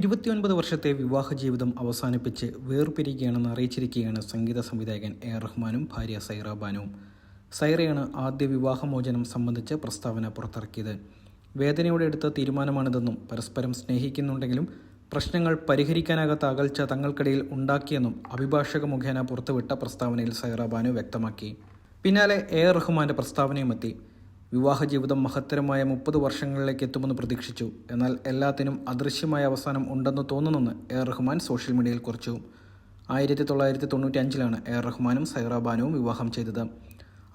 ഇരുപത്തിയൊൻപത് വർഷത്തെ വിവാഹ ജീവിതം അവസാനിപ്പിച്ച് വേർപിരിക്കുകയാണെന്ന് അറിയിച്ചിരിക്കുകയാണ് സംഗീത സംവിധായകൻ എ റഹ്മാനും ഭാര്യ സൈറ ബാനുവും. സൈറയാണ് ആദ്യ വിവാഹമോചനം സംബന്ധിച്ച് പ്രസ്താവന പുറത്തിറക്കിയത്. വേദനയോടെ എടുത്ത തീരുമാനമാണിതെന്നും പരസ്പരം സ്നേഹിക്കുന്നുണ്ടെങ്കിലും പ്രശ്നങ്ങൾ പരിഹരിക്കാനാകാത്ത അകൽച്ച തങ്ങൾക്കിടയിൽ ഉണ്ടാക്കിയെന്നും അഭിഭാഷക മുഖേന പുറത്തുവിട്ട പ്രസ്താവനയിൽ സൈറ ബാനു വ്യക്തമാക്കി. പിന്നാലെ എ റഹ്മാന്റെ പ്രസ്താവനയും എത്തി വിവാഹ ജീവിതം മഹത്തരമായ മുപ്പത് വർഷങ്ങളിലേക്ക് എത്തുമെന്ന് പ്രതീക്ഷിച്ചു. എന്നാൽ എല്ലാത്തിനും അദൃശ്യമായ അവസാനം ഉണ്ടെന്ന് തോന്നുന്നെന്ന് എ. റഹ്മാൻ സോഷ്യൽ മീഡിയയിൽ കുറിച്ചു. ആയിരത്തി തൊള്ളായിരത്തി തൊണ്ണൂറ്റി അഞ്ചിലാണ് എ. റഹ്മാനും സൈറാബാനുവും വിവാഹം ചെയ്തത്.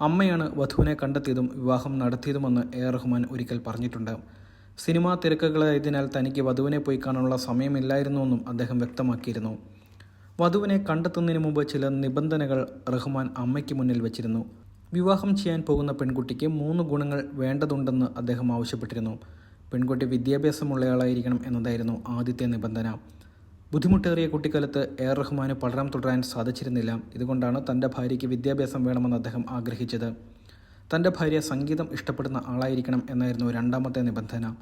അമ്മയാണ് വധുവിനെ കണ്ടെത്തിയതും വിവാഹം നടത്തിയതുമെന്ന് എ. റഹ്മാൻ ഒരിക്കൽ പറഞ്ഞിട്ടുണ്ട്. സിനിമാ തിരക്കുകളായതിനാൽ തനിക്ക് വധുവിനെ പോയി കാണാനുള്ള സമയമില്ലായിരുന്നുവെന്നും അദ്ദേഹം വ്യക്തമാക്കിയിരുന്നു. വധുവിനെ കണ്ടെത്തുന്നതിന് മുമ്പ് ചില നിബന്ധനകൾ റഹ്മാൻ അമ്മയ്ക്ക് മുന്നിൽ വച്ചിരുന്നു. വിവാഹം ചെയ്യാൻ പോകുന്ന പെൺകുട്ടിക്ക് മൂന്ന് ഗുണങ്ങൾ വേണ്ടതുണ്ടെന്ന് അദ്ദേഹം ആവശ്യപ്പെട്ടിരുന്നു. പെൺകുട്ടി വിദ്യാഭ്യാസമുള്ളയാളായിരിക്കണം എന്നതായിരുന്നു ആദ്യത്തെ നിബന്ധന. ബുദ്ധിമുട്ടേറിയ കുട്ടിക്കാലത്ത് എ റഹ്മാന് പഠനം തുടരാൻ സാധിച്ചിരുന്നില്ല. ഇതുകൊണ്ടാണ് തന്റെ ഭാര്യയ്ക്ക് വിദ്യാഭ്യാസം വേണമെന്ന് അദ്ദേഹം ആഗ്രഹിച്ചത്. തന്റെ ഭാര്യ സംഗീതം ഇഷ്ടപ്പെടുന്ന ആളായിരിക്കണം എന്നായിരുന്നു രണ്ടാമത്തെ നിബന്ധന.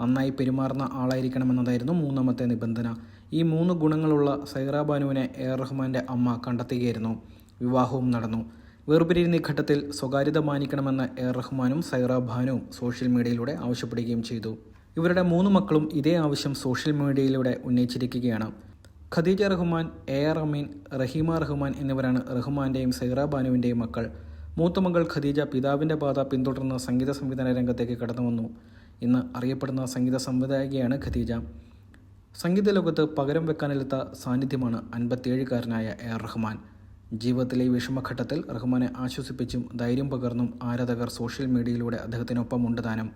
നന്നായി പെരുമാറുന്ന ആളായിരിക്കണം എന്നതായിരുന്നു മൂന്നാമത്തെ നിബന്ധന. ഈ മൂന്ന് ഗുണങ്ങളുള്ള സൈറ ബാനുവിനെ എ റഹ്മാന്റെ അമ്മ കണ്ടെത്തുകയായിരുന്നു. വിവാഹവും നടന്നു. വേർപിരിയുന്ന ഘട്ടത്തിൽ സ്വകാര്യത മാനിക്കണമെന്ന് എ. റഹ്മാനും സൈറ ഭാനുവും സോഷ്യൽ മീഡിയയിലൂടെ ആവശ്യപ്പെടുകയും ചെയ്തു. ഇവരുടെ മൂന്ന് മക്കളും ഇതേ ആവശ്യം സോഷ്യൽ മീഡിയയിലൂടെ ഉന്നയിച്ചിരിക്കുകയാണ്. ഖദീജ റഹ്മാൻ എ. ആർ. അമീൻ റഹീമ റഹ്മാൻ എന്നിവരാണ് റഹ്മാന്റെയും സൈറ ബാനുവിന്റെയും മക്കൾ. മൂത്ത മകൾ ഖദീജ പിതാവിന്റെ പാത പിന്തുടർന്ന് സംഗീത സംവിധാന രംഗത്തേക്ക് കടന്നു വന്നു. ഇന്ന് അറിയപ്പെടുന്ന സംഗീത സംവിധായകയാണ് ഖദീജ. സംഗീത ലോകത്ത് പകരം വെക്കാനെടുത്ത സാന്നിധ്യമാണ് അൻപത്തിയേഴുകാരനായ എ. ആർ. റഹ്മാൻ. ജീവിതത്തിലെ ഈ വിഷമഘട്ടത്തിൽ റഹ്മാനെ ആശ്വസിപ്പിച്ചും ധൈര്യം പകർന്നും ആരാധകർ സോഷ്യൽ മീഡിയയിലൂടെ അദ്ദേഹത്തിനൊപ്പം ഉണ്ട് താനും.